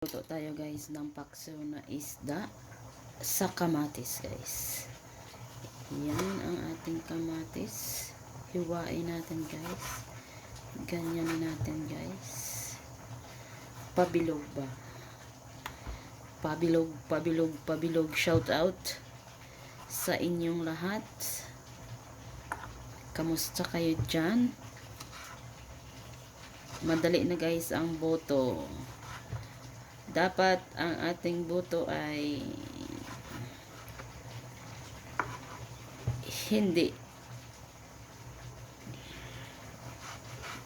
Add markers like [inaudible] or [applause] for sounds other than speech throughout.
Luto tayo guys ng pakso na isda sa kamatis guys. Yan ang ating kamatis. Hiwain natin guys. Ganyanin natin guys. Pabilog ba? Pabilog, pabilog, pabilog. Shout out sa inyong lahat. Kamusta kayo dyan? Madali na guys ang boto dapat ang ating buto ay hindi.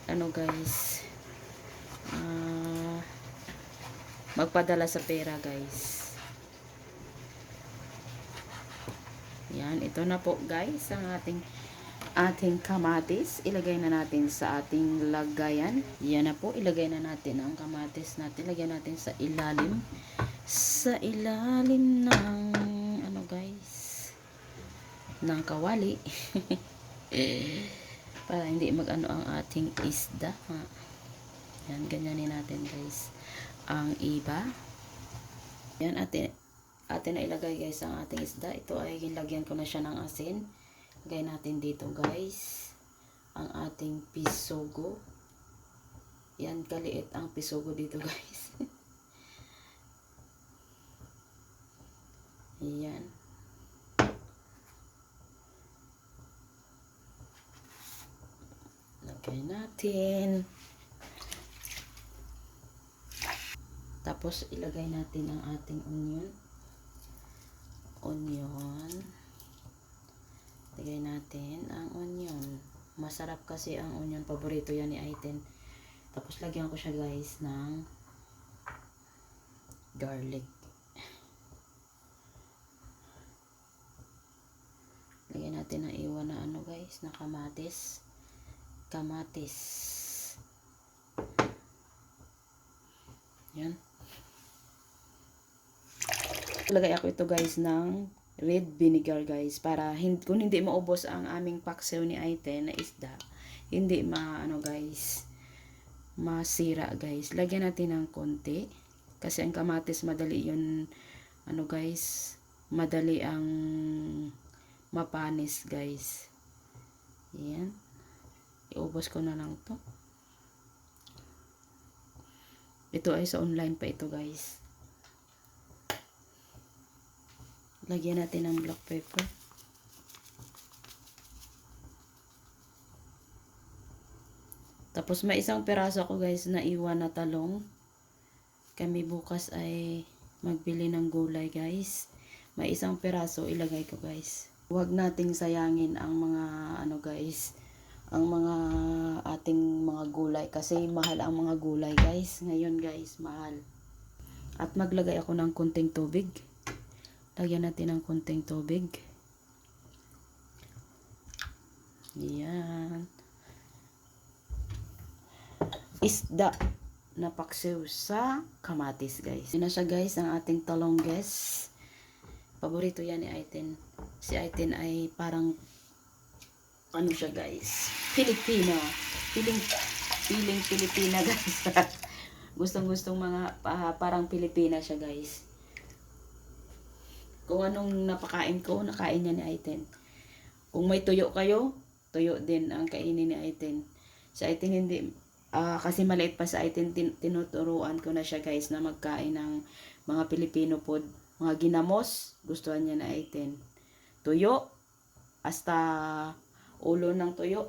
Ano guys? Ah, magpadala sa pera guys. Yan ito na po guys ang ating ating kamatis. Ilagay na natin sa ating lagayan. Yan na po. Ilagay na natin ang kamatis natin. Ilagay natin sa ilalim. Sa ilalim ng ano guys ng kawali. [laughs] Para hindi mag-ano ang ating isda. Ha? Yan. Ganyanin natin guys. Ang iba. Yan atin atin na ilagay guys ang ating isda. Ito ay ginlagyan ko na siya ng asin. Lagay natin dito guys ang ating pisogo. Yan kaliit ang pisogo dito [laughs] guys. Yan. Lagay natin. Tapos ilagay natin ang ating onion. Onion. Lagay natin ang onion. Masarap kasi ang onion. Paborito yan ni Aiten. Tapos lagyan ko siya guys ng garlic. Lagyan natin ng iwan na ano guys, na kamatis. Kamatis. Yan. Lagay ako ito guys ng red vinegar guys para hin kung hindi maubos ang aming paksiw ni Aiten na isda hindi ma ano guys masira guys. Lagyan natin ng konti kasi ang kamatis madali yun ano guys madali ang mapanis guys. Yan iubos ko na lang to. Ito ay sa online pa ito guys Lagyan natin ng black pepper. Tapos may isang peraso ako guys na iwan na talong. Kami bukas ay magbili ng gulay guys. May isang peraso ilagay ko guys. Huwag nating sayangin ang mga ano guys, ang mga ating mga gulay kasi mahal ang mga gulay guys. Ngayon guys, mahal. At maglagay ako ng kunting tubig. Lagyan natin ng konting tubig. Yan. Isda na paksiw sa kamatis, guys. Yun na siya, guys, ang ating talongges. Paborito yan ni Aiten. Si Aiten ay parang ano siya, guys? Filipino. Piling, piling Pilipina, [laughs] guys. Gustong-gustong mga uh, parang Pilipina siya, guys kung anong napakain ko, nakain niya ni Aiten. Kung may tuyo kayo, tuyo din ang kainin ni Aiten. Sa Aiten hindi, uh, kasi maliit pa sa Aiten, tin tinuturuan ko na siya guys na magkain ng mga Pilipino food. Mga ginamos, gustuhan niya na Aiten. Tuyo, hasta ulo ng tuyo.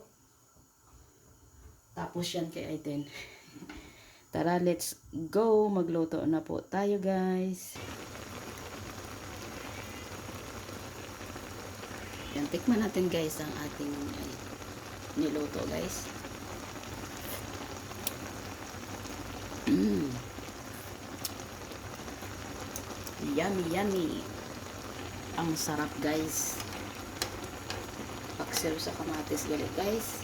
Tapos yan kay Aiten. [laughs] Tara, let's go. Magluto na po tayo guys. Yan, tikman natin guys ang ating ay, niluto guys. Mmm. Yummy, yummy. Ang sarap guys. Paksiw sa kamatis galit guys.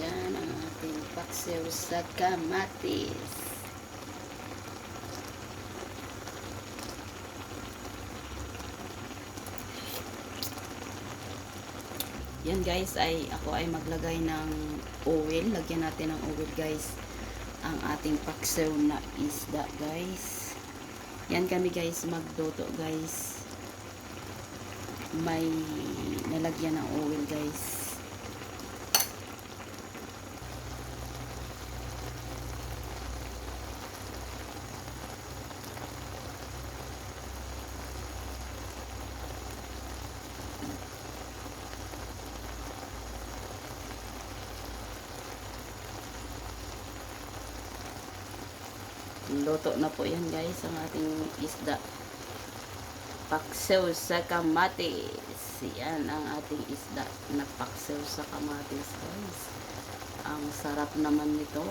Yan ang ating paksiw sa kamatis. Yan guys ay ako ay maglagay ng oil. Lagyan natin ng oil guys. Ang ating paksew na isda guys. Yan kami guys magluto guys. May nalagyan ng oil guys. Luto na po yan guys ang ating isda. Paksew sa kamatis. Yan ang ating isda na paksew sa kamatis guys. Ang sarap naman nito.